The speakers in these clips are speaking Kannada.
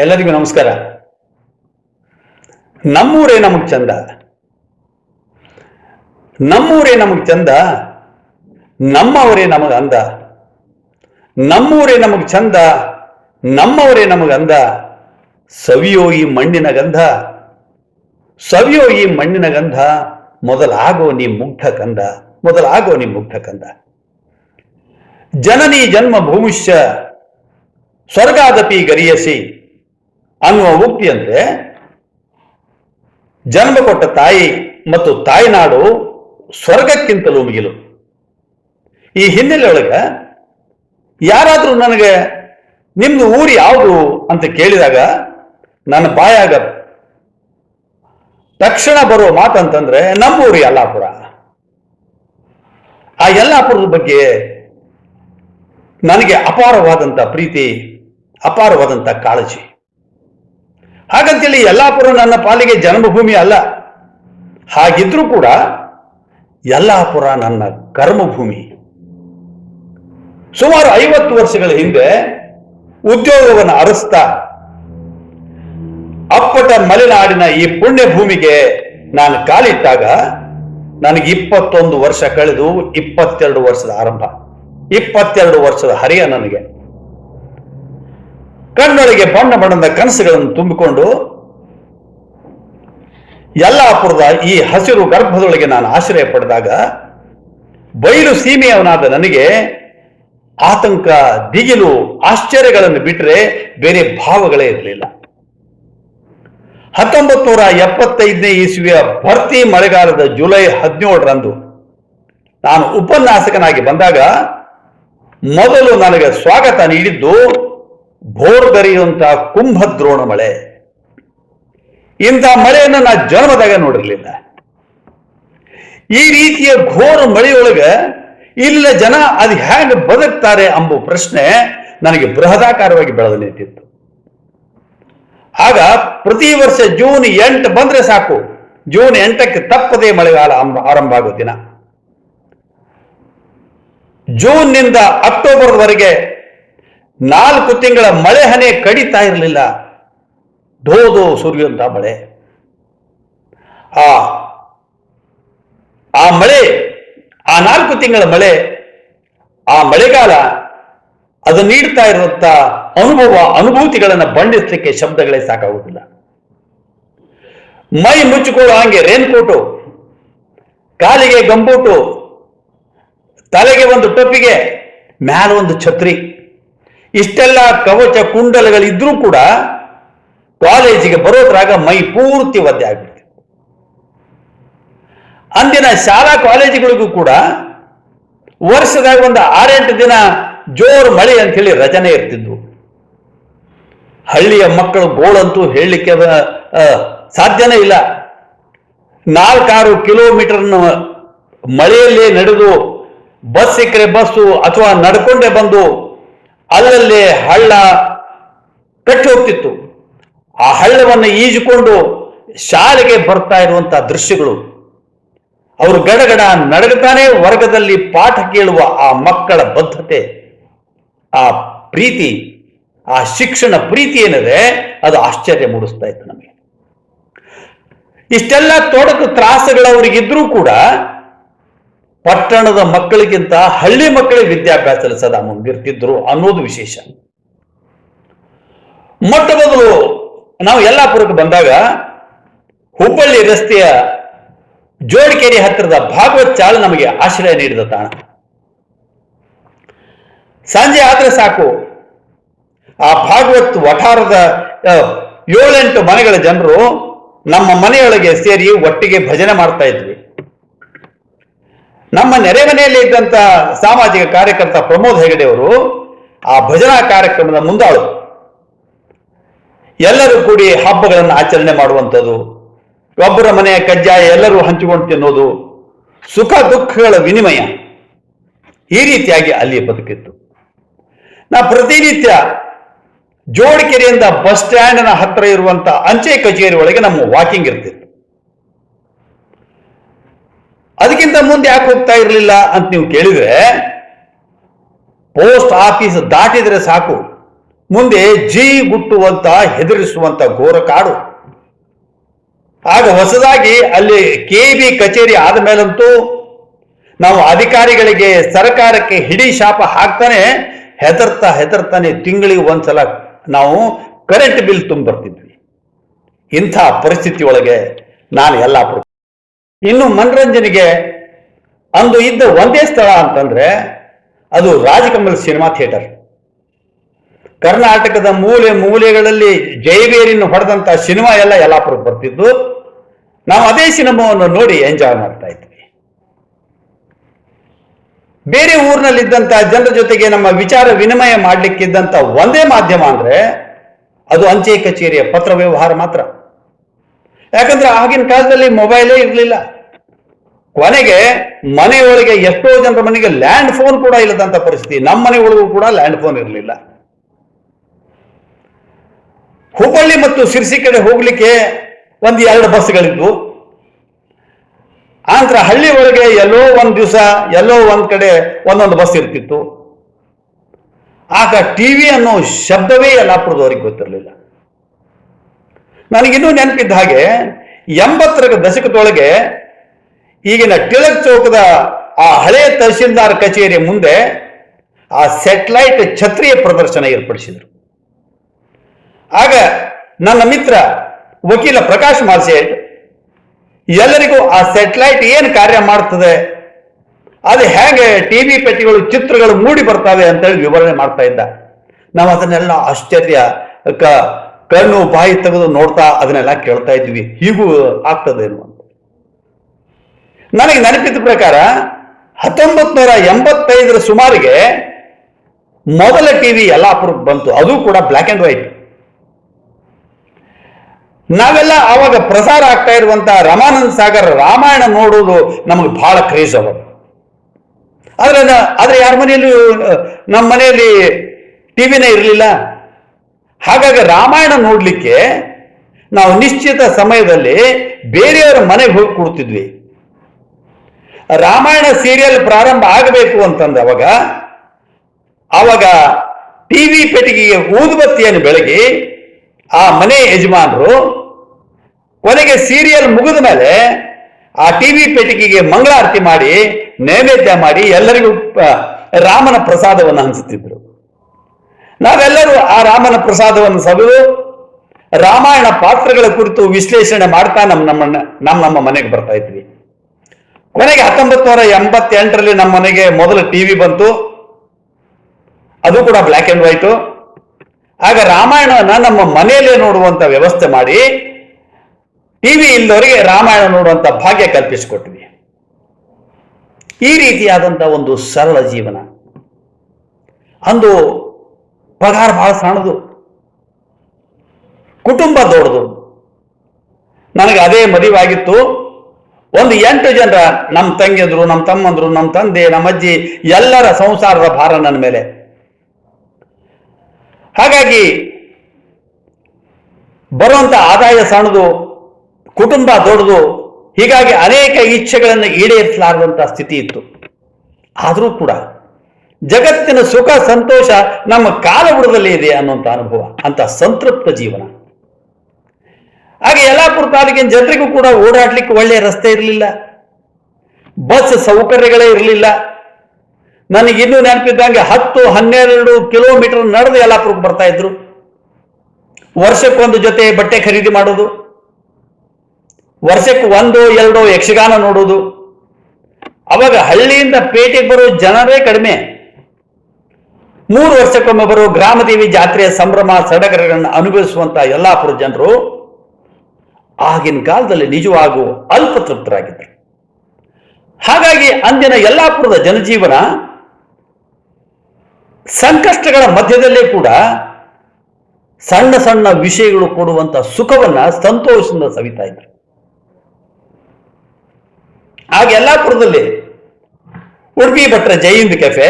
ಎಲ್ಲರಿಗೂ ನಮಸ್ಕಾರ. ನಮ್ಮೂರೇ ನಮಗ್ ಚಂದ. ನಮ್ಮೂರೇ ನಮಗ್ ಚಂದ. ನಮ್ಮವರೇ ನಮಗ ಅಂದ. ನಮ್ಮೂರೇ ನಮಗ್ ಚಂದ. ನಮ್ಮವರೇ ನಮಗ ಅಂದ. ಸವಿಯೋ ಈ ಮಣ್ಣಿನ ಗಂಧ. ಸವಿಯೋ ಈ ಮಣ್ಣಿನ ಗಂಧ ಮೊದಲಾಗೋ ನೀ ಮುಗ್ಧ ಕಂದ. ಮೊದಲಾಗೋ ನೀ ಮುಗ್ಧ ಕಂದ. ಜನನಿ ಜನ್ಮ ಭೂಮಿಷ್ಯ. ಸ್ವರ್ಗಾದಪಿ ಗರಿಯಸಿ. ಅನ್ನುವ ಉಕ್ತಿಯಂತೆ ಜನ್ಮ ಕೊಟ್ಟ ತಾಯಿ ಮತ್ತು ತಾಯ್ನಾಡು ಸ್ವರ್ಗಕ್ಕಿಂತಲೂ ಮಿಗಿಲು. ಈ ಹಿನ್ನೆಲೆ ಯಾರಾದರೂ ನನಗೆ, ನಿಮ್ದು ಊರು ಯಾವುದು? ಅಂತ ಕೇಳಿದಾಗ ನನ್ನ ಬಾಯಾಗ ತಕ್ಷಣ ಬರುವ ಮಾತಂತಂದ್ರೆ, ನಮ್ಮೂರು ಯಲ್ಲಾಪುರ. ಆ ಯಲ್ಲಾಪುರದ ಬಗ್ಗೆ ನನಗೆ ಅಪಾರವಾದಂಥ ಪ್ರೀತಿ ಅಪಾರವಾದಂಥ ಕಾಳಜಿ. ಹಾಗಂತೇಳಿ ಯಲ್ಲಾಪುರ ನನ್ನ ಪಾಲಿಗೆ ಜನ್ಮಭೂಮಿ ಅಲ್ಲ. ಹಾಗಿದ್ರೂ ಕೂಡ ಯಲ್ಲಾಪುರ ನನ್ನ ಕರ್ಮಭೂಮಿ. ಸುಮಾರು ಐವತ್ತು ವರ್ಷಗಳ ಹಿಂದೆ ಉದ್ಯೋಗವನ್ನು ಅರಸ್ತಾ ಅಪ್ಪಟ ಮಲೆನಾಡಿನ ಈ ಪುಣ್ಯ ಭೂಮಿಗೆ ನಾನು ಕಾಲಿಟ್ಟಾಗ ನನಗೆ ಇಪ್ಪತ್ತೊಂದು ವರ್ಷ ಕಳೆದು ಇಪ್ಪತ್ತೆರಡು ವರ್ಷದ ಆರಂಭ. ಇಪ್ಪತ್ತೆರಡು ವರ್ಷದ ಹರಿಯ ನನಗೆ. ಕಣ್ಣೊಳಗೆ ಬಣ್ಣ ಬಣ್ಣದ ಕನಸುಗಳನ್ನು ತುಂಬಿಕೊಂಡು ಯಲ್ಲಾಪುರದ ಈ ಹಸಿರು ಗರ್ಭದೊಳಗೆ ನಾನು ಆಶ್ರಯ ಪಡೆದಾಗ ಬಯಲು ಸೀಮೆಯವನಾದ ನನಗೆ ಆತಂಕ, ದಿಗಿಲು, ಆಶ್ಚರ್ಯಗಳನ್ನು ಬಿಟ್ಟರೆ ಬೇರೆ ಭಾವಗಳೇ ಇರಲಿಲ್ಲ. ಹತ್ತೊಂಬತ್ತು ನೂರ ಎಪ್ಪತ್ತೈದನೇ ಇಸ್ವಿಯ ಭರ್ತಿ ಮಳೆಗಾಲದ ಜುಲೈ ಹದಿನೇಳರಂದು ನಾನು ಉಪನ್ಯಾಸಕನಾಗಿ ಬಂದಾಗ ಮೊದಲು ನನಗೆ ಸ್ವಾಗತ ನೀಡಿದ್ದು ಭೋರ್ಗರಿಯುವಂತ ಕುಂಭದ್ರೋಣ ಮಳೆ. ಇಂಥ ಮಳೆಯನ್ನು ನಾ ಜನ್ಮದಾಗ ನೋಡಿರಲಿಲ್ಲ. ಈ ರೀತಿಯ ಘೋರ ಮಳೆಯೊಳಗೆ ಇಲ್ಲ ಜನ ಅದು ಹೇಗೆ ಬದುಕ್ತಾರೆ ಎಂಬ ಪ್ರಶ್ನೆ ನನಗೆ ಬೃಹದಾಕಾರವಾಗಿ ಬೆಳೆದು ನಿಂತಿತ್ತು ಆಗ ಪ್ರತಿ ವರ್ಷ ಜೂನ್ ಎಂಟು ಬಂದ್ರೆ ಸಾಕು. ಜೂನ್ ಎಂಟಕ್ಕೆ ತಪ್ಪದೇ ಮಳೆಗಾಲ ಆರಂಭ ಆಗೋ ದಿನ. ಜೂನ್ನಿಂದ ಅಕ್ಟೋಬರ್ವರೆಗೆ ನಾಲ್ಕು ತಿಂಗಳ ಮಳೆ ಹನಿ ಕಡಿತಾ ಇರಲಿಲ್ಲ. ಧೋಧೋ ಸುರಿಯುವಂತ ಮಳೆ. ಆ ಆ ಮಳೆ, ಆ ನಾಲ್ಕು ತಿಂಗಳ ಮಳೆ, ಆ ಮಳೆಗಾಲ ಅದು ನೀಡ್ತಾ ಇರುವಂತ ಅನುಭವ, ಅನುಭೂತಿಗಳನ್ನು ಬಂಡಿಸಲಿಕ್ಕೆ ಶಬ್ದಗಳೇ ಸಾಕಾಗುವುದಿಲ್ಲ. ಮೈ ಮುಚ್ಚಿಕೊಳ್ಳೋ ಹಾಗೆ ರೇನ್ಕೋಟು ಕಾಲಿಗೆ ಗಂಬೂಟು, ತಲೆಗೆ ಒಂದು ಟೊಪ್ಪಿಗೆ, ಮ್ಯಾಲ ಒಂದು ಛತ್ರಿ. ಇಷ್ಟೆಲ್ಲ ಕವಚ ಕುಂಡಲಗಳಿದ್ರೂ ಕೂಡ ಕಾಲೇಜಿಗೆ ಬರೋದ್ರಾಗ ಮೈ ಪೂರ್ತಿ ಒದ್ದೆ ಆಗ್ಬಿಡ್ತು ಅಂದಿನ ಶಾಲಾ ಕಾಲೇಜುಗಳಿಗೂ ಕೂಡ ವರ್ಷದಾಗ ಒಂದು ಆರೆಂಟು ದಿನ ಜೋರು ಮಳೆ ಅಂತ ಹೇಳಿ ರಚನೆ ಇರ್ತಿದ್ವು. ಹಳ್ಳಿಯ ಮಕ್ಕಳು ಗೋಳಂತೂ ಹೇಳಲಿಕ್ಕೆ ಸಾಧ್ಯನೇ ಇಲ್ಲ. ನಾಲ್ಕಾರು ಕಿಲೋಮೀಟರ್ ಮಳೆಯಲ್ಲೇ ನಡೆದು ಬಸ್ ಸಿಕ್ಕರೆ ಬಸ್ಸು ಅಥವಾ ನಡ್ಕೊಂಡೇ ಬಂದು ಅಲ್ಲಲ್ಲೇ ಹಳ್ಳ ಕಟ್ಟಿ ಹೋಗ್ತಿತ್ತು. ಆ ಹಳ್ಳವನ್ನು ಈಜಿಕೊಂಡು ಶಾಲೆಗೆ ಬರ್ತಾ ಇರುವಂತಹ ದೃಶ್ಯಗಳು. ಅವರು ಗಡಗಡ ನಡಗತಾನೆ ವರ್ಗದಲ್ಲಿ ಪಾಠ ಕೇಳುವ ಆ ಮಕ್ಕಳ ಬದ್ಧತೆ, ಆ ಪ್ರೀತಿ, ಆ ಶಿಕ್ಷಣ ಪ್ರೀತಿ ಏನಿದೆ, ಅದು ಆಶ್ಚರ್ಯ ಮೂಡಿಸ್ತಾ ಇತ್ತು ನಮಗೆ. ಇಷ್ಟೆಲ್ಲ ತೊಡಕು ತ್ರಾಸಗಳು ಅವರಿಗಿದ್ರೂ ಕೂಡ ಪಟ್ಟಣದ ಮಕ್ಕಳಿಗಿಂತ ಹಳ್ಳಿ ಮಕ್ಕಳಿಗೆ ವಿದ್ಯಾಭ್ಯಾಸದಲ್ಲಿ ಸದಾ ಮುಂದಿರ್ತಿದ್ರು ಅನ್ನೋದು ವಿಶೇಷ. ಮೊಟ್ಟ ಮೊದಲು ನಾವು ಯಲ್ಲಾಪುರಕ್ಕೆ ಬಂದಾಗ ಹುಬ್ಬಳ್ಳಿ ರಸ್ತೆಯ ಜೋಡಿಕೇರಿ ಹತ್ತಿರದ ಭಾಗವತ್ ಚಾಳು ನಮಗೆ ಆಶ್ರಯ ನೀಡಿದ ತಾಣ. ಸಂಜೆ ಆದ್ರೆ ಸಾಕು. ಆ ಭಾಗವತ್ ವಠಾರದ ಏಳೆಂಟು ಮನೆಗಳ ಜನರು ನಮ್ಮ ಮನೆಯೊಳಗೆ ಸೇರಿ ಒಟ್ಟಿಗೆ ಭಜನೆ ಮಾಡ್ತಾ ಇದ್ವಿ ನಮ್ಮ ನೆರೆ ಮನೆಯಲ್ಲಿ ಇದ್ದಂತ ಸಾಮಾಜಿಕ ಕಾರ್ಯಕರ್ತ ಪ್ರಮೋದ್ ಹೆಗಡೆ ಅವರು ಆ ಭಜನಾ ಕಾರ್ಯಕ್ರಮದ ಮುಂದಾಳು. ಎಲ್ಲರೂ ಕೂಡಿ ಹಬ್ಬಗಳನ್ನು ಆಚರಣೆ ಮಾಡುವಂಥದ್ದು, ಒಬ್ಬರ ಮನೆಯ ಕಜ್ಜಾಯ ಎಲ್ಲರೂ ಹಂಚಿಕೊಂಡು ತಿನ್ನೋದು, ಸುಖ ದುಃಖಗಳ ವಿನಿಮಯ ಈ ರೀತಿಯಾಗಿ ಅಲ್ಲಿ ಬದುಕಿತ್ತು. ನಾ ಪ್ರತಿನಿತ್ಯ ಜೋಡಿಕೆರೆಯಿಂದ ಬಸ್ ಸ್ಟ್ಯಾಂಡ್ನ ಹತ್ತಿರ ಇರುವಂತ ಅಂಚೆ ಕಚೇರಿ ಒಳಗೆ ನಮ್ಮ ವಾಕಿಂಗ್ ಇರ್ತಿತ್ತು ಅದಕ್ಕಿಂತ ಮುಂದೆ ಯಾಕೆ ಹೋಗ್ತಾ ಇರಲಿಲ್ಲ ಅಂತ ನೀವು ಕೇಳಿದ್ರೆ, ಪೋಸ್ಟ್ ಆಫೀಸ್ ದಾಟಿದ್ರೆ ಸಾಕು. ಮುಂದೆ ಜೀ ಗುಟ್ಟುವಂತ, ಹೆದರಿಸುವಂತ ಘೋರ ಕಾಡು. ಆಗ ಹೊಸದಾಗಿ ಅಲ್ಲಿ ಕೆ ಬಿ ಕಚೇರಿ ಆದ ಮೇಲಂತೂ ನಾವು ಅಧಿಕಾರಿಗಳಿಗೆ ಸರ್ಕಾರಕ್ಕೆ ಹಿಡಿ ಶಾಪ ಹಾಕ್ತಾನೆ, ಹೆದರ್ತಾ ಹೆದರ್ತಾನೆ ತಿಂಗಳಿಗೆ ಒಂದ್ಸಲ ನಾವು ಕರೆಂಟ್ ಬಿಲ್ ತುಂಬ ಬರ್ತಿದ್ವಿ ಇಂಥ ಪರಿಸ್ಥಿತಿ ಒಳಗೆ ನಾನು ಯಲ್ಲಾಪುರ ಇನ್ನು ಮನರಂಜನೆಗೆ ಅಂದು ಇದ್ದ ಒಂದೇ ಸ್ಥಳ ಅಂತಂದ್ರೆ ಅದು ರಾಜಕಮಲ್ ಸಿನಿಮಾ ಥಿಯೇಟರ್. ಕರ್ನಾಟಕದ ಮೂಲೆ ಮೂಲೆಗಳಲ್ಲಿ ಜೈಬೇರಿನ ಹೊಡೆದಂತ ಸಿನಿಮಾ ಎಲ್ಲ ಯಲ್ಲಾಪುರಕ್ಕೆ ಬರ್ತಿದ್ದು. ನಾವು ಅದೇ ಸಿನಿಮಾವನ್ನು ನೋಡಿ ಎಂಜಾಯ್ ಮಾಡ್ತಾ ಇದ್ವಿ. ಬೇರೆ ಊರಿನಲ್ಲಿದ್ದಂತ ಜನರ ಜೊತೆಗೆ ನಮ್ಮ ವಿಚಾರ ವಿನಿಮಯ ಮಾಡಲಿಕ್ಕಿದ್ದಂಥ ಒಂದೇ ಮಾಧ್ಯಮ ಅಂದ್ರೆ ಅದು ಅಂಚೆ ಕಚೇರಿಯ ಪತ್ರ ವ್ಯವಹಾರ ಮಾತ್ರ. ಯಾಕಂದ್ರೆ ಆಗಿನ ಕಾಲದಲ್ಲಿ ಮೊಬೈಲೇ ಇರಲಿಲ್ಲ. ಕೊನೆಗೆ ಮನೆಯೊಳಗೆ ಎಷ್ಟೋ ಜನರ ಮನೆಗೆ ಲ್ಯಾಂಡ್ ಫೋನ್ ಕೂಡ ಇಲ್ಲದಂತ ಪರಿಸ್ಥಿತಿ. ನಮ್ಮ ಮನೆ ಒಳಗೂ ಕೂಡ ಲ್ಯಾಂಡ್ ಫೋನ್ ಇರಲಿಲ್ಲ. ಹುಬ್ಬಳ್ಳಿ ಮತ್ತು ಸಿರ್ಸಿ ಕಡೆ ಹೋಗ್ಲಿಕ್ಕೆ ಒಂದು ಎರಡು ಬಸ್ಗಳಿದ್ವು. ಆಂತರ ಹಳ್ಳಿ ಒಳಗೆ ಎಲ್ಲೋ ಒಂದು ದಿವಸ, ಎಲ್ಲೋ ಒಂದು ಕಡೆ ಒಂದೊಂದು ಬಸ್ ಇರ್ತಿತ್ತು. ಆಗ ಟಿವಿ ಅನ್ನೋ ಶಬ್ದವೇ ಯಲ್ಲಾಪುರದವರಿಗೆ ಗೊತ್ತಿರಲಿಲ್ಲ. ನನಗಿನ್ನೂ ನೆನಪಿದ್ದ ಹಾಗೆ ಎಂಬತ್ತರ ದಶಕದೊಳಗೆ ಈಗಿನ ಟಿಳಕ್ ಚೌಕದ ಆ ಹಳೆಯ ತಹಶೀಲ್ದಾರ್ ಕಚೇರಿ ಮುಂದೆ ಆ ಸೆಟಲೈಟ್ ಛತ್ರಿಯ ಪ್ರದರ್ಶನ ಏರ್ಪಡಿಸಿದರು. ಆಗ ನನ್ನ ಮಿತ್ರ ವಕೀಲ ಪ್ರಕಾಶ್ ಮಾರ್ಸೇಟ್ ಎಲ್ಲರಿಗೂ ಆ ಸೆಟಲೈಟ್ ಏನು ಕಾರ್ಯ ಮಾಡ್ತದೆ, ಅದು ಹೇಗೆ ಟಿವಿ ಪೆಟ್ಟಿಗಳು ಚಿತ್ರಗಳು ಮೂಡಿ ಬರ್ತವೆ ಅಂತೇಳಿ ವಿವರಣೆ ಮಾಡ್ತಾ ಇದ್ದ. ನಾವು ಅದನ್ನೆಲ್ಲ ಆಶ್ಚರ್ಯ ಕಣ್ಣು ಬಾಯಿ ತೆಗೆದು ನೋಡ್ತಾ ಅದನ್ನೆಲ್ಲ ಕೇಳ್ತಾ ಇದ್ವಿ. ಹೀಗೂ ಆಗ್ತದೇನು ಅಂತ. ನನಗೆ ನೆನಪಿದ ಪ್ರಕಾರ ಹತ್ತೊಂಬತ್ ನೂರ ಎಂಬತ್ತೈದರ ಸುಮಾರಿಗೆ ಮೊದಲ ಟಿವಿ ಯಲ್ಲಾಪುರಕ್ಕೆ ಬಂತು. ಅದು ಕೂಡ ಬ್ಲ್ಯಾಕ್ ಅಂಡ್ ವೈಟ್ ನಾವೆಲ್ಲ ಆವಾಗ ಪ್ರಸಾರ ಆಗ್ತಾ ಇರುವಂತಹ ರಮಾನಂದ ಸಾಗರ್ ರಾಮಾಯಣ ನೋಡುವುದು ನಮಗೆ ಬಹಳ ಕ್ರೇಜ್ ಅವಾಗ. ಆದ್ರೆ ಆದ್ರೆ ಯಾರ ಮನೆಯಲ್ಲೂ ನಮ್ಮ ಮನೆಯಲ್ಲಿ ಟಿವಿನೇ ಇರಲಿಲ್ಲ. ಹಾಗಾಗಿ ರಾಮಾಯಣ ನೋಡಲಿಕ್ಕೆ ನಾವು ನಿಶ್ಚಿತ ಸಮಯದಲ್ಲಿ ಬೇರೆಯವರ ಮನೆಗೆ ಹೋಗಿ ಕೊಡ್ತಿದ್ವಿ. ರಾಮಾಯಣ ಸೀರಿಯಲ್ ಪ್ರಾರಂಭ ಆಗಬೇಕು ಅಂತಂದ್ರೆ ಅವಾಗ ಅವಾಗ ಟಿವಿ ಪೆಟ್ಟಿಗೆಗೆ ಊದುಬತ್ತಿಯನ್ನು ಬೆಳಗಿ ಆ ಮನೆ ಯಜಮಾನರು ಕೊನೆಗೆ ಸೀರಿಯಲ್ ಮುಗಿದ ಮೇಲೆ ಆ ಟಿವಿ ಪೆಟ್ಟಿಗೆಗೆ ಮಂಗಳಾರತಿ ಮಾಡಿ, ನೈವೇದ್ಯ ಮಾಡಿ ಎಲ್ಲರಿಗೂ ರಾಮನ ಪ್ರಸಾದವನ್ನು ಹಂಚುತ್ತಿದ್ರು. ನಾವೆಲ್ಲರೂ ಆ ರಾಮನ ಪ್ರಸಾದವನ್ನು ಸವಿದು ರಾಮಾಯಣ ಪಾತ್ರಗಳ ಕುರಿತು ವಿಶ್ಲೇಷಣೆ ಮಾಡ್ತಾ ನಮ್ಮ ನಮ್ಮನ್ನ ನಮ್ಮ ನಮ್ಮ ಮನೆಗೆ ಬರ್ತಾ ಇದ್ವಿ. ಕೊನೆಗೆ ಹತ್ತೊಂಬತ್ತು ನೂರ ಎಂಬತ್ತೆಂಟರಲ್ಲಿ ನಮ್ಮ ಮನೆಗೆ ಮೊದಲು ಟಿವಿ ಬಂತು. ಅದು ಕೂಡ ಬ್ಲ್ಯಾಕ್ ಅಂಡ್ ವೈಟು ಆಗ ರಾಮಾಯಣನ ನಮ್ಮ ಮನೆಯಲ್ಲೇ ನೋಡುವಂತ ವ್ಯವಸ್ಥೆ ಮಾಡಿ ಟಿವಿ ಇಲ್ಲದವರಿಗೆ ರಾಮಾಯಣ ನೋಡುವಂತ ಭಾಗ್ಯ ಕಲ್ಪಿಸಿಕೊಟ್ವಿ ಈ ರೀತಿಯಾದಂಥ ಒಂದು ಸರಳ ಜೀವನ. ಅಂದು ಪಗಾರ ಭಾಳ ಸಣ್ಣದು. ಕುಟುಂಬ ದೊಡ್ಡದು. ನನಗೆ ಅದೇ ಮದುವೆಯಾಗಿತ್ತು ಒಂದು ಎಂಟು ಜನರ ನಮ್ಮ ತಂಗಿಯಂದ್ರು ನಮ್ಮ ತಮ್ಮಂದ್ರು ನಮ್ಮ ತಂದೆ ನಮ್ಮ ಅಜ್ಜಿ, ಎಲ್ಲರ ಸಂಸಾರದ ಭಾರ ನನ್ನ ಮೇಲೆ. ಹಾಗಾಗಿ ಬರುವಂತ ಆದಾಯ ಸಣ್ಣದು, ಕುಟುಂಬ ದೊಡ್ಡದು, ಹೀಗಾಗಿ ಅನೇಕ ಇಚ್ಛೆಗಳನ್ನು ಈಡೇರಿಸಲಾರದಂತಹ ಸ್ಥಿತಿ ಇತ್ತು. ಆದರೂ ಕೂಡ ಜಗತ್ತಿನ ಸುಖ ಸಂತೋಷ ನಮ್ಮ ಕಾಲಬುಡದಲ್ಲಿ ಇದೆ ಅನ್ನುವಂಥ ಅನುಭವ, ಅಂತ ಸಂತೃಪ್ತ ಜೀವನ. ಹಾಗೆ ಯಲ್ಲಾಪುರ ತಾಲೂಕಿನ ಜನರಿಗೂ ಕೂಡ ಓಡಾಡ್ಲಿಕ್ಕೆ ಒಳ್ಳೆಯ ರಸ್ತೆ ಇರಲಿಲ್ಲ. ಬಸ್ ಸೌಕರ್ಯಗಳೇ ಇರಲಿಲ್ಲ. ನನಗಿನ್ನೂ ನೆನಪಿದ್ದಂಗೆ ಹತ್ತು, ಹನ್ನೆರಡು ಕಿಲೋಮೀಟರ್ ನಡೆದು ಯಲ್ಲಾಪುರಕ್ಕೆ ಬರ್ತಾ ಇದ್ರು. ವರ್ಷಕ್ಕೊಂದು ಜೊತೆ ಬಟ್ಟೆ ಖರೀದಿ ಮಾಡೋದು ವರ್ಷಕ್ಕೆ ಒಂದೋ, ಎರಡು ಯಕ್ಷಗಾನ ನೋಡೋದು ಅವಾಗ ಹಳ್ಳಿಯಿಂದ ಪೇಟೆಗೆ ಬರೋ ಜನರೇ ಕಡಿಮೆ. ಮೂರು ವರ್ಷಕ್ಕೊಮ್ಮೆ ಬರುವ ಗ್ರಾಮದೇವಿ ಜಾತ್ರೆಯ ಸಂಭ್ರಮ ಸಡಗರಗಳನ್ನು ಅನುಭವಿಸುವಂತ ಯಲ್ಲಾಪುರ ಜನರು ಆಗಿನ ಕಾಲದಲ್ಲಿ ನಿಜವಾಗೂ ಅಲ್ಪತೃಪ್ತರಾಗಿದ್ದರು. ಹಾಗಾಗಿ ಅಂದಿನ ಯಲ್ಲಾಪುರದ ಜನಜೀವನ ಸಂಕಷ್ಟಗಳ ಮಧ್ಯದಲ್ಲೇ ಕೂಡ ಸಣ್ಣ ಸಣ್ಣ ವಿಷಯಗಳು ಕೊಡುವಂತ ಸುಖವನ್ನ ಸಂತೋಷದಿಂದ ಸವಿತಾ ಇದ್ರು. ಆಗ ಯಲ್ಲಾಪುರದಲ್ಲಿ ಉಡುಪಿ ಭಟ್ರ ಜೈಹಿಂದ್ ಕೆಫೆ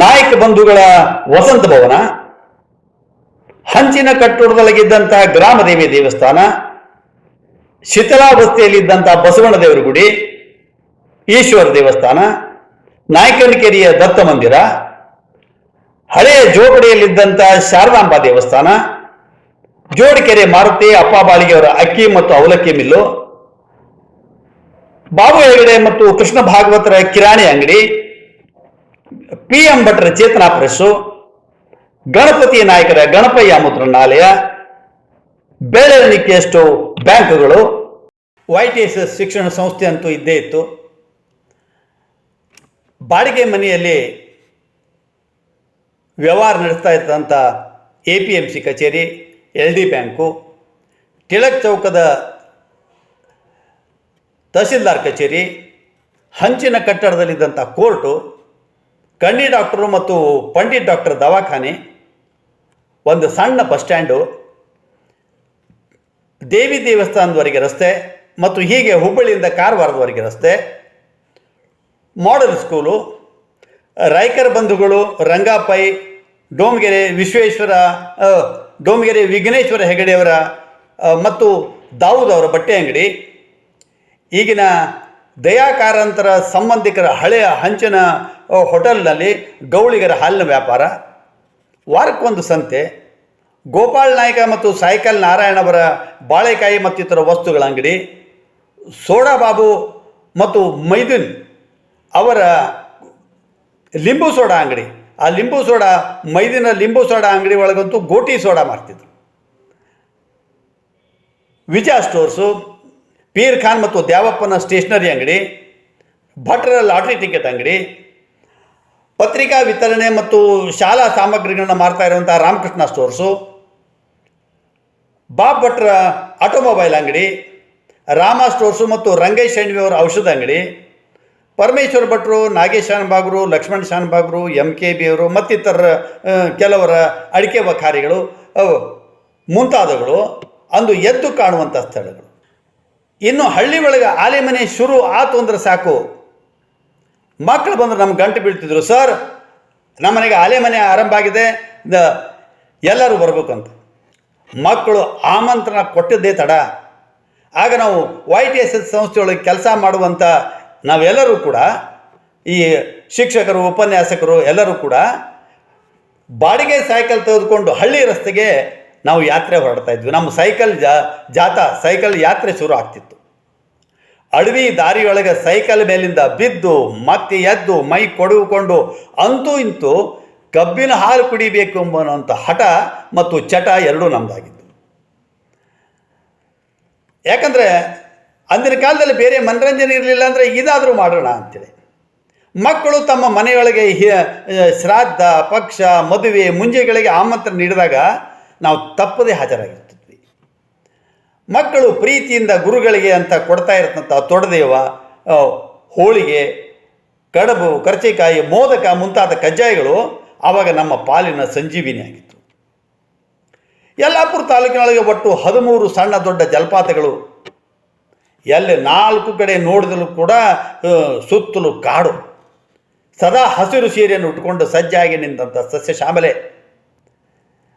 ನಾಯಕ ಬಂಧುಗಳ ವಸಂತ ಭವನ, ಹಂಚಿನ ಕಟ್ಟಡದೊಳಗಿದ್ದಂತಹ ಗ್ರಾಮದೇವಿ ದೇವಸ್ಥಾನ ಶಿಥಿಲಾವಸ್ಥೆಯಲ್ಲಿದ್ದಂತಹ ಬಸವಣ್ಣ ದೇವರ ಗುಡಿ, ಈಶ್ವರ ದೇವಸ್ಥಾನ, ನಾಯಕನಕೆರೆಯ ದತ್ತ ಮಂದಿರ, ಹಳೆಯ ಜೋಗಡೆಯಲ್ಲಿದ್ದಂತಹ ಶಾರದಾಂಬಾ ದೇವಸ್ಥಾನ, ಜೋಡಿಕೆರೆ ಮಾರುತಿ, ಅಪ್ಪ ಬಾಳಿಗೆಯವರ ಅಕ್ಕಿ ಮತ್ತು ಅವಲಕ್ಕಿ ಮಿಲ್ಲು, ಬಾಬು ಹೆಗಡೆ ಮತ್ತು ಕೃಷ್ಣ ಭಾಗವತರ ಕಿರಾಣಿ ಅಂಗಡಿ ಪಿ ಎಂ ಭಟ್ರ ಚೇತನಾ ಪ್ರೆಸ್ಸು ಗಣಪತಿ ನಾಯಕರ ಗಣಪಯ್ಯ ಮುದ್ರಣಾಲಯ ಬೆಳೆಣಿಕೆಯಷ್ಟು ಬ್ಯಾಂಕ್ಗಳು ವೈ ಟಿ ಎಸ್ ಎಸ್ ಶಿಕ್ಷಣ ಸಂಸ್ಥೆ ಅಂತೂ ಇದ್ದೇ ಇತ್ತು. ಬಾಡಿಗೆ ಮನೆಯಲ್ಲಿ ವ್ಯವಹಾರ ನಡೆಸ್ತಾ ಇದ್ದಂಥ ಎ ಪಿ ಎಂ ಸಿ ಕಚೇರಿ ಎಲ್ ಡಿ ಬ್ಯಾಂಕು ಟಿಳಕ್ ಚೌಕದ ತಹಸೀಲ್ದಾರ್ ಕಚೇರಿ, ಹಂಚಿನ ಕಟ್ಟಡದಲ್ಲಿದ್ದಂಥ ಕೋರ್ಟು ಕಣ್ಣಿ ಡಾಕ್ಟರು ಮತ್ತು ಪಂಡಿತ್ ಡಾಕ್ಟರ್ ದವಾಖಾನೆ, ಒಂದು ಸಣ್ಣ ಬಸ್ ಸ್ಟ್ಯಾಂಡು, ದೇವಿ ದೇವಸ್ಥಾನದವರೆಗೆ ರಸ್ತೆ ಮತ್ತು ಹೀಗೆ ಹುಬ್ಬಳ್ಳಿಯಿಂದ ಕಾರವಾರದವರೆಗೆ ರಸ್ತೆ ಮಾಡಲ್ ಸ್ಕೂಲು ರಾಯ್ಕರ್ ಬಂಧುಗಳು, ರಂಗಾಪೈ, ಡೋಮಗೆರೆ ವಿಶ್ವೇಶ್ವರ ಡೋಮಗೆರೆ ವಿಘ್ನೇಶ್ವರ ಹೆಗಡೆಯವರ ಮತ್ತು ದಾವೂದ್ ಅವರ ಬಟ್ಟೆ ಅಂಗಡಿ ಈಗಿನ ದಯಾಕಾರಂತರ ಸಂಬಂಧಿಕರ ಹಳೆಯ ಹಂಚಿನ ಹೋಟೆಲ್ನಲ್ಲಿ ಗೌಳಿಗರ ಹಾಲಿನ ವ್ಯಾಪಾರ. ವಾರಕ್ಕೊಂದು ಸಂತೆ, ಗೋಪಾಲ್ ನಾಯ್ಕ ಮತ್ತು ಸಾಯ್ಕಲ್ ನಾರಾಯಣ ಅವರ ಬಾಳೆಕಾಯಿ ಮತ್ತಿತರ ವಸ್ತುಗಳ ಅಂಗಡಿ ಸೋಡಾ ಬಾಬು ಮತ್ತು ಮೈದುನ್ ಅವರ ಲಿಂಬು ಸೋಡಾ ಅಂಗಡಿ. ಆ ಲಿಂಬು ಸೋಡಾ, ಮೈದಿನ ಲಿಂಬು ಸೋಡಾ ಅಂಗಡಿ ಒಳಗಂತೂ ಗೋಟಿ ಸೋಡಾ ಮಾಡ್ತಿದ್ರು ವಿಜಯ ಸ್ಟೋರ್ಸು ಪೀರ್ ಖಾನ್ ಮತ್ತು ದ್ಯಾವಪ್ಪನ ಸ್ಟೇಷನರಿ ಅಂಗಡಿ ಭಟ್ರ ಲಾಟ್ರಿ ಟಿಕೆಟ್ ಅಂಗಡಿ, ಪತ್ರಿಕಾ ವಿತರಣೆ ಮತ್ತು ಶಾಲಾ ಸಾಮಗ್ರಿಗಳನ್ನು ಮಾರ್ತಾ ಇರುವಂಥ ರಾಮಕೃಷ್ಣ ಸ್ಟೋರ್ಸು, ಬಾಬ್ ಭಟ್ರ ಆಟೋಮೊಬೈಲ್ ಅಂಗಡಿ, ರಾಮ ಸ್ಟೋರ್ಸು ಮತ್ತು ರಂಗೇಶ್ ಅವರ ಔಷಧ ಅಂಗಡಿ, ಪರಮೇಶ್ವರ ಭಟ್ರು, ನಾಗೇಶ್ ಶಾನ್ಬಾಗ್ರು, ಲಕ್ಷ್ಮಣ್ ಶಾನ್ಬಾಗ್ರು ಎಂ ಕೆ ಬಿ ಅವರು ಮತ್ತಿತರ ಕೆಲವರ ಅಡಿಕೆ ವಖಾರಿಗಳು ಮುಂತಾದವುಗಳು ಅಂದು ಎದ್ದು ಕಾಣುವಂಥ ಸ್ಥಳಗಳು. ಇನ್ನು ಹಳ್ಳಿ ಒಳಗೆ ಆಲೆ ಮನೆ ಶುರು ಆತು ಅಂದ್ರೆ ಸಾಕು. ಮಕ್ಕಳು ಬಂದ್ರೆ ನಮ್ಗೆ ಗಂಟು ಬೀಳ್ತಿದ್ರು. ಸರ್ ನಮ್ಮ ಮನೆಗೆ ಆಲೆ ಮನೆ ಆರಂಭ ಆಗಿದೆ. ಎಲ್ಲರೂ ಬರಬೇಕು ಅಂತ ಮಕ್ಕಳು ಆಮಂತ್ರಣ ಕೊಟ್ಟಿದ್ದೇ ತಡ. ಆಗ ನಾವು ವೈ ಟಿ ಎಸ್ ಎಸ್ ಸಂಸ್ಥೆಯೊಳಗೆ ಕೆಲಸ ಮಾಡುವಂಥ ನಾವೆಲ್ಲರೂ ಕೂಡ, ಈ ಶಿಕ್ಷಕರು, ಉಪನ್ಯಾಸಕರು ಎಲ್ಲರೂ ಕೂಡ, ಬಾಡಿಗೆ ಸೈಕಲ್ ತೆಗೆದುಕೊಂಡು ಹಳ್ಳಿ ರಸ್ತೆಗೆ ನಾವು ಯಾತ್ರೆ ಹೊರಡ್ತಾ ಇದ್ವಿ. ನಮ್ಮ ಸೈಕಲ್ ಜಾ ಸೈಕಲ್ ಯಾತ್ರೆ ಶುರು ಆಗ್ತಿತ್ತು. ಅಡವಿ ದಾರಿಯೊಳಗೆ ಸೈಕಲ್ ಮೇಲಿಂದ ಬಿದ್ದು, ಮತ್ತೆ ಎದ್ದು, ಮೈ ಕೊಡುಕೊಂಡು ಅಂತೂ ಇಂತೂ ಕಬ್ಬಿನ ಹಾಲು ಕುಡಿಬೇಕು ಎಂಬುವಂಥ ಹಠ ಮತ್ತು ಚಟ ಎರಡೂ ನಮ್ಮದಾಗಿತ್ತು ಯಾಕಂದರೆ ಅಂದಿನ ಕಾಲದಲ್ಲಿ ಬೇರೆ ಮನರಂಜನೆ ಇರಲಿಲ್ಲ ಅಂದರೆ ಇದಾದರೂ ಮಾಡೋಣ ಅಂತೇಳಿ. ಮಕ್ಕಳು ತಮ್ಮ ಮನೆಯೊಳಗೆ ಶ್ರಾದ್ದ, ಪಕ್ಷ, ಮದುವೆ, ಮುಂಜೆಗಳಿಗೆ ಆಮಂತ್ರಣ ನೀಡಿದಾಗ ನಾವು ತಪ್ಪದೇ ಹಾಜರಾಗಿರ್ತಿದ್ವಿ. ಮಕ್ಕಳು ಪ್ರೀತಿಯಿಂದ ಗುರುಗಳಿಗೆ ಅಂತ ಕೊಡ್ತಾ ಇರ್ತಂಥ ತೊಡದೇವ ಹೋಳಿಗೆ, ಕಡಬು, ಕರ್ಚಿಕಾಯಿ, ಮೋದಕ ಮುಂತಾದ ಕಜ್ಜಾಯಗಳು ಆವಾಗ ನಮ್ಮ ಪಾಲಿನ ಸಂಜೀವಿನಿ ಆಗಿತ್ತು. ಯಲ್ಲಾಪುರ ತಾಲೂಕಿನೊಳಗೆ ಒಟ್ಟು ಹದಿಮೂರು ಸಣ್ಣ ದೊಡ್ಡ ಜಲಪಾತಗಳು. ಎಲ್ಲಿ ನಾಲ್ಕು ಕಡೆ ನೋಡಿದಲು ಕೂಡ ಸುತ್ತಲೂ ಕಾಡು. ಸದಾ ಹಸಿರು ಸೀರೆಯನ್ನು ಉಟ್ಕೊಂಡು ಸಜ್ಜಾಗಿ ನಿಂತಹ ಸಸ್ಯ ಶ್ಯಾಮಲೆ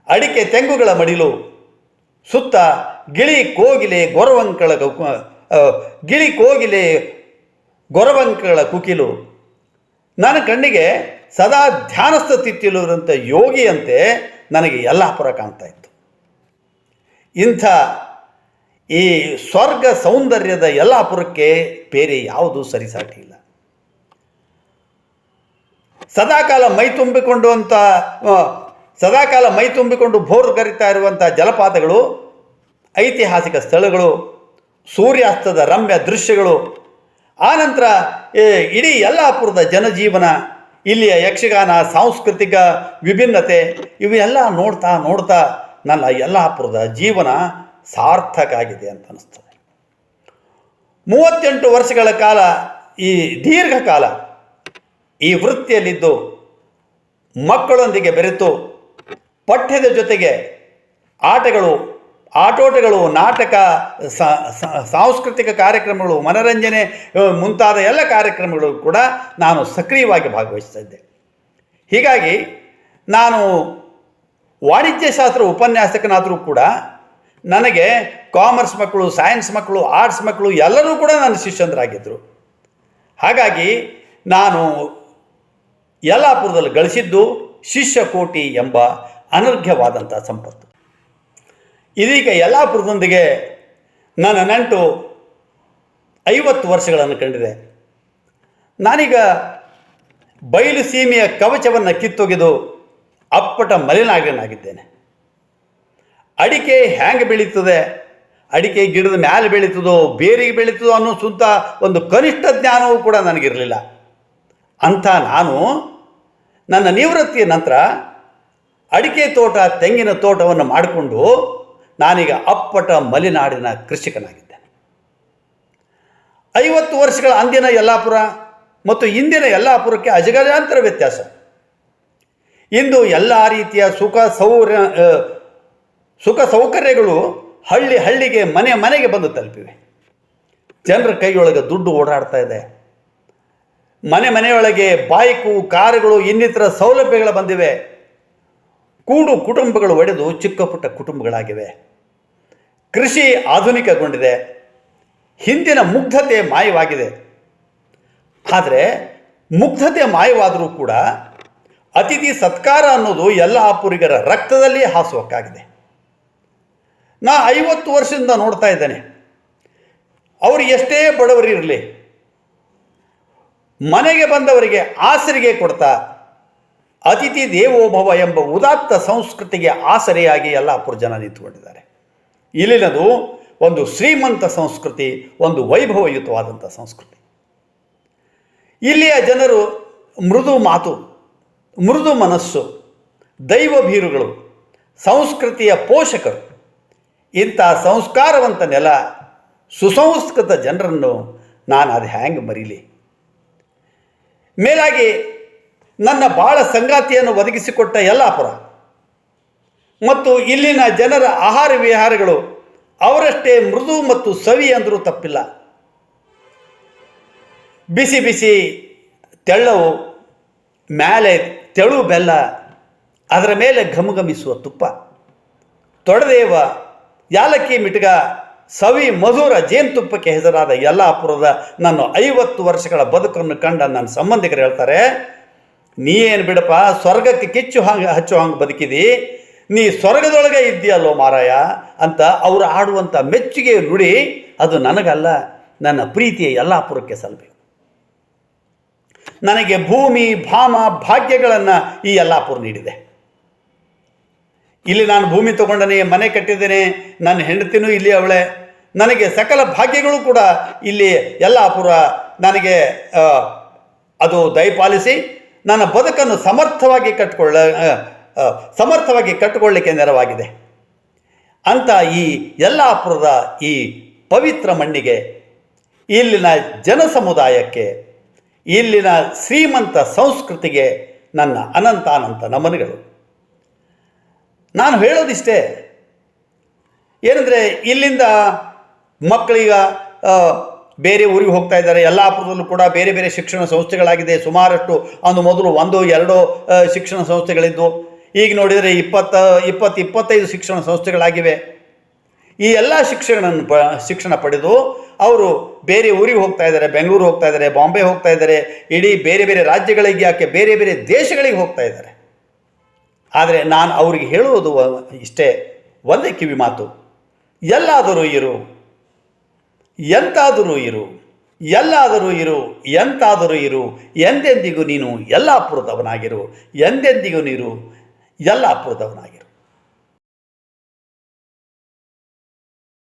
ಅಡಿಕೆ ತೆಂಗುಗಳ ಮಡಿಲು ಸುತ್ತ ಗಿಳಿ ಕೋಗಿಲೆ ಗೊರವಂಕಳ ಗಿಳಿ ಕೋಗಿಲೆ ಗೊರವಂಕಗಳ ಕುಕಿಲು. ನನ್ನ ಕಣ್ಣಿಗೆ ಸದಾ ಧ್ಯಾನಸ್ಥ ತಿತ್ತಿಲಿರುವಂಥ ಯೋಗಿಯಂತೆ ನನಗೆ ಯಲ್ಲಾಪುರ ಕಾಣ್ತಾ ಇತ್ತು. ಇಂಥ ಈ ಸ್ವರ್ಗ ಸೌಂದರ್ಯದ ಯಲ್ಲಾಪುರಕ್ಕೆ ಬೇರೆ ಯಾವುದೂ ಸರಿಸಾಟಿ ಇಲ್ಲ ಸದಾಕಾಲ ಮೈ ತುಂಬಿಕೊಂಡು ಅಂತ ಆ, ಸದಾಕಾಲ ಮೈ ತುಂಬಿಕೊಂಡು ಭೋರ್ ಕರಿತಾ ಇರುವಂಥ ಜಲಪಾತಗಳು, ಐತಿಹಾಸಿಕ ಸ್ಥಳಗಳು, ಸೂರ್ಯಾಸ್ತದ ರಮ್ಯ ದೃಶ್ಯಗಳು. ಆನಂತರ ಇಡೀ ಯಲ್ಲಾಪುರದ ಜನಜೀವನ, ಇಲ್ಲಿಯ ಯಕ್ಷಗಾನ, ಸಾಂಸ್ಕೃತಿಕ ವಿಭಿನ್ನತೆ, ಇವೆಲ್ಲ ನೋಡ್ತಾ ನೋಡ್ತಾ ನನ್ನ ಯಲ್ಲಾಪುರದ ಜೀವನ ಸಾರ್ಥಕ ಆಗಿದೆ ಅಂತ ಅನ್ನಿಸ್ತದೆ. ಮೂವತ್ತೆಂಟು ವರ್ಷಗಳ ಕಾಲ, ಈ ದೀರ್ಘಕಾಲ ಈ ವೃತ್ತಿಯಲ್ಲಿದ್ದು ಮಕ್ಕಳೊಂದಿಗೆ ಬೆರೆತು ಪಠ್ಯದ ಜೊತೆಗೆ ಆಟಗಳು, ಆಟೋಟಗಳು, ನಾಟಕ ಸಾಂಸ್ಕೃತಿಕ ಕಾರ್ಯಕ್ರಮಗಳು, ಮನರಂಜನೆ ಮುಂತಾದ ಎಲ್ಲ ಕಾರ್ಯಕ್ರಮಗಳು ಕೂಡ ನಾನು ಸಕ್ರಿಯವಾಗಿ ಭಾಗವಹಿಸ್ತಾ ಇದ್ದೆ. ಹೀಗಾಗಿ ನಾನು ವಾಣಿಜ್ಯಶಾಸ್ತ್ರ ಉಪನ್ಯಾಸಕನಾದರೂ ಕೂಡ ನನಗೆ ಕಾಮರ್ಸ್ ಮಕ್ಕಳು, ಸೈನ್ಸ್ ಮಕ್ಕಳು, ಆರ್ಟ್ಸ್ ಮಕ್ಕಳು ಎಲ್ಲರೂ ಕೂಡ ನನ್ನ ಶಿಷ್ಯಂದರಾಗಿದ್ದರು ಹಾಗಾಗಿ ನಾನು ಯಲ್ಲಾಪುರದಲ್ಲಿ ಗಳಿಸಿದ್ದು ಶಿಷ್ಯಕೋಟಿ ಎಂಬ ಅನರ್ಘ್ಯವಾದಂಥ ಸಂಪತ್ತು. ಇದೀಗ ಯಲ್ಲಾಪುರದೊಂದಿಗೆ ನನ್ನ ನೆಂಟು ಐವತ್ತು ವರ್ಷಗಳನ್ನು ಕಂಡಿದೆ. ನಾನೀಗ ಬಯಲು ಸೀಮೆಯ ಕವಚವನ್ನು ಕಿತ್ತೊಗೆದು ಅಪ್ಪಟ ಮಲಿನಾಗನಾಗಿದ್ದೇನೆ ಅಡಿಕೆ ಹ್ಯಾಂಗೆ ಬೆಳೀತದೆ, ಅಡಿಕೆ ಗಿಡದ ಮ್ಯಾಲೆ ಬೆಳೀತದೋ, ಬೇರಿಗೆ ಬೆಳೀತದೋ ಅನ್ನೋ ಸುತ್ತ ಒಂದು ಕನಿಷ್ಠ ಜ್ಞಾನವೂ ಕೂಡ ನನಗಿರಲಿಲ್ಲ. ಅಂಥ ನಾನು ನನ್ನ ನಿವೃತ್ತಿಯ ನಂತರ ಅಡಿಕೆ ತೋಟ, ತೆಂಗಿನ ತೋಟವನ್ನು ಮಾಡಿಕೊಂಡು ನಾನೀಗ ಅಪ್ಪಟ ಮಲೆನಾಡಿನ ಕೃಷಿಕನಾಗಿದ್ದೇನೆ. ಐವತ್ತು ವರ್ಷಗಳ ಅಂದಿನ ಯಲ್ಲಾಪುರ ಮತ್ತು ಇಂದಿನ ಯಲ್ಲಾಪುರಕ್ಕೆ ಅಜಗಜಾಂತರ ವ್ಯತ್ಯಾಸ. ಇಂದು ಎಲ್ಲ ರೀತಿಯ ಸುಖ ಸೌರ ಸುಖ ಸೌಕರ್ಯಗಳು ಹಳ್ಳಿ ಹಳ್ಳಿಗೆ ಮನೆ ಮನೆಗೆ ಬಂದು ತಲುಪಿವೆ. ಜನರ ಕೈಯೊಳಗೆ ದುಡ್ಡು ಓಡಾಡ್ತಾ ಇದೆ. ಮನೆ ಮನೆಯೊಳಗೆ ಬೈಕು ಕಾರುಗಳು ಇನ್ನಿತರ ಸೌಲಭ್ಯಗಳು ಬಂದಿವೆ. ಕೂಡು ಕುಟುಂಬಗಳು ಒಡೆದು ಚಿಕ್ಕ ಪುಟ್ಟ ಕುಟುಂಬಗಳಾಗಿವೆ. ಕೃಷಿ ಆಧುನಿಕಗೊಂಡಿದೆ. ಹಿಂದಿನ ಮುಗ್ಧತೆ ಮಾಯವಾಗಿದೆ. ಆದರೆ ಮುಗ್ಧತೆ ಮಾಯವಾದರೂ ಕೂಡ ಅತಿಥಿ ಸತ್ಕಾರ ಅನ್ನೋದು ಎಲ್ಲ ಅಪುರಿಗರ ರಕ್ತದಲ್ಲಿ ಹಾಸುವಕ್ಕಾಗಿದೆ. ನಾ ಐವತ್ತು ವರ್ಷದಿಂದ ನೋಡ್ತಾ ಇದ್ದೇನೆ. ಅವರು ಎಷ್ಟೇ ಬಡವರಿರಲಿ, ಮನೆಗೆ ಬಂದವರಿಗೆ ಆಸರಿಗೆ ಕೊಡ್ತಾ ಅತಿಥಿ ದೇವೋಭವ ಎಂಬ ಉದಾತ್ತ ಸಂಸ್ಕೃತಿಗೆ ಆಸರೆಯಾಗಿ ಯಲ್ಲಾಪುರ ಜನ ನಿಂತುಕೊಂಡಿದ್ದಾರೆ. ಇಲ್ಲಿನದು ಒಂದು ಶ್ರೀಮಂತ ಸಂಸ್ಕೃತಿ, ಒಂದು ವೈಭವಯುತವಾದಂಥ ಸಂಸ್ಕೃತಿ. ಇಲ್ಲಿಯ ಜನರು ಮೃದು ಮಾತು, ಮೃದು ಮನಸ್ಸು ದೈವ ಭೀರುಗಳು ಸಂಸ್ಕೃತಿಯ ಪೋಷಕರು. ಇಂಥ ಸಂಸ್ಕಾರವಂತ ನೆಲ, ಸುಸಂಸ್ಕೃತ ಜನರನ್ನು ನಾನು ಅದು ಹ್ಯಾಂಗೆ ಮರೀಲಿ? ಮೇಲಾಗಿ ನನ್ನ ಬಾಳ ಸಂಗಾತಿಯನ್ನು ಒದಗಿಸಿಕೊಟ್ಟ ಯಲ್ಲಾಪುರ. ಮತ್ತು ಇಲ್ಲಿನ ಜನರ ಆಹಾರ ವಿಹಾರಗಳು ಅವರಷ್ಟೇ ಮೃದು ಮತ್ತು ಸವಿ ಅಂದರೂ ತಪ್ಪಿಲ್ಲ. ಬಿಸಿ ಬಿಸಿ ತೆಳ್ಳವು ಮೇಲೆ ತೆಳು ಬೆಲ್ಲ, ಅದರ ಮೇಲೆ ಘಮಘಮಿಸುವ ತುಪ್ಪ. ತೊಡದೇವ, ಯಾಲಕ್ಕಿ ಮಿಟಗ, ಸವಿ ಮಧುರ ಜೇನುತುಪ್ಪಕ್ಕೆ ಹೆಸರಾದ ಯಲ್ಲಾಪುರದ ನನ್ನ ಐವತ್ತು ವರ್ಷಗಳ ಬದುಕನ್ನು ಕಂಡ ನನ್ನ ಸಂಬಂಧಿಕರು ಹೇಳ್ತಾರೆ ನೀ ಏನು ಬಿಡಪ್ಪ, ಸ್ವರ್ಗಕ್ಕೆ ಕಿಚ್ಚು ಹಂಗೆ ಹಚ್ಚು ಹಂಗೆ ಬದುಕಿದಿ? ನೀ ಸ್ವರ್ಗದೊಳಗೆ ಇದ್ದೀಯಲ್ಲೋ ಮಾರಾಯ ಅಂತ ಅವರು ಆಡುವಂಥ ಮೆಚ್ಚುಗೆ ನುಡಿ, ಅದು ನನಗಲ್ಲ, ನನ್ನ ಪ್ರೀತಿಯ ಯಲ್ಲಾಪುರಕ್ಕೆ ಸಲ್ಲಬೇಕು ನನಗೆ ಭೂಮಿ, ಭಾಮ, ಭಾಗ್ಯಗಳನ್ನು ಈ ಯಲ್ಲಾಪುರ ನೀಡಿದೆ. ಇಲ್ಲಿ ನಾನು ಭೂಮಿ ತಗೊಂಡನೆ, ಮನೆ ಕಟ್ಟಿದ್ದೇನೆ, ನನ್ನ ಹೆಂಡತಿನೂ ಇಲ್ಲಿ ಅವಳೆ. ನನಗೆ ಸಕಲ ಭಾಗ್ಯಗಳು ಕೂಡ ಇಲ್ಲಿ ಯಲ್ಲಾಪುರ, ನನಗೆ ಅದು ದಯಪಾಲಿಸಿ ನನ್ನ ಬದುಕನ್ನು ಸಮರ್ಥವಾಗಿ ಕಟ್ಟಿಕೊಳ್ಳ ಸಮರ್ಥವಾಗಿ ಕಟ್ಟಿಕೊಳ್ಳಿಕ್ಕೆ ನೆರವಾಗಿದೆ. ಅಂತ ಈ ಯಲ್ಲಾಪುರದ ಈ ಪವಿತ್ರ ಮಣ್ಣಿಗೆ, ಇಲ್ಲಿನ ಜನ ಸಮುದಾಯಕ್ಕೆ, ಇಲ್ಲಿನ ಶ್ರೀಮಂತ ಸಂಸ್ಕೃತಿಗೆ ನನ್ನ ಅನಂತ ಅನಂತ ನಮನಗಳು. ನಾನು ಹೇಳೋದಿಷ್ಟೇ, ಏನಂದರೆ ಇಲ್ಲಿಂದ ಮಕ್ಕಳಿಗ ಬೇರೆ ಊರಿಗೆ ಹೋಗ್ತಾ ಇದ್ದಾರೆ. ಯಲ್ಲಾಪುರದಲ್ಲೂ ಕೂಡ ಬೇರೆ ಬೇರೆ ಶಿಕ್ಷಣ ಸಂಸ್ಥೆಗಳಾಗಿದೆ. ಸುಮಾರಷ್ಟು ಅಂದು ಮೊದಲು ಒಂದು, ಎರಡು ಶಿಕ್ಷಣ ಸಂಸ್ಥೆಗಳಿದ್ದು. ಈಗ ನೋಡಿದರೆ ಇಪ್ಪತ್ತ, ಇಪ್ಪತ್ತು, ಇಪ್ಪತ್ತೈದು ಶಿಕ್ಷಣ ಸಂಸ್ಥೆಗಳಾಗಿವೆ. ಈ ಎಲ್ಲ ಶಿಕ್ಷಣ ಪ, ಶಿಕ್ಷಣ ಪಡೆದು ಅವರು ಬೇರೆ ಊರಿಗೆ ಹೋಗ್ತಾ ಇದ್ದಾರೆ. ಬೆಂಗಳೂರು ಹೋಗ್ತಾ ಇದ್ದಾರೆ, ಬಾಂಬೆ ಹೋಗ್ತಾ ಇದ್ದಾರೆ. ಇಡೀ ಬೇರೆ ಬೇರೆ ರಾಜ್ಯಗಳಿಗೆ, ಯಾಕೆ ಬೇರೆ ಬೇರೆ ದೇಶಗಳಿಗೆ ಹೋಗ್ತಾ ಇದ್ದಾರೆ. ಆದರೆ ನಾನು ಅವರಿಗೆ ಹೇಳುವುದು ಇಷ್ಟೇ. ಒಂದೇ ಕಿವಿ ಮಾತು. ಎಲ್ಲಾದರೂ ಇರು. ಎಂತಾದರೂ ಇರು ಎಲ್ಲಾದರೂ ಇರು ಎಂತಾದರೂ ಇರು ಎಂದೆಂದಿಗೂ ನೀನು ಎಲ್ಲಾಪುರದವನಾಗಿರು ಎಂದೆಂದಿಗೂ ನೀನು ಯಲ್ಲಾಪುರದವನಾಗಿರು.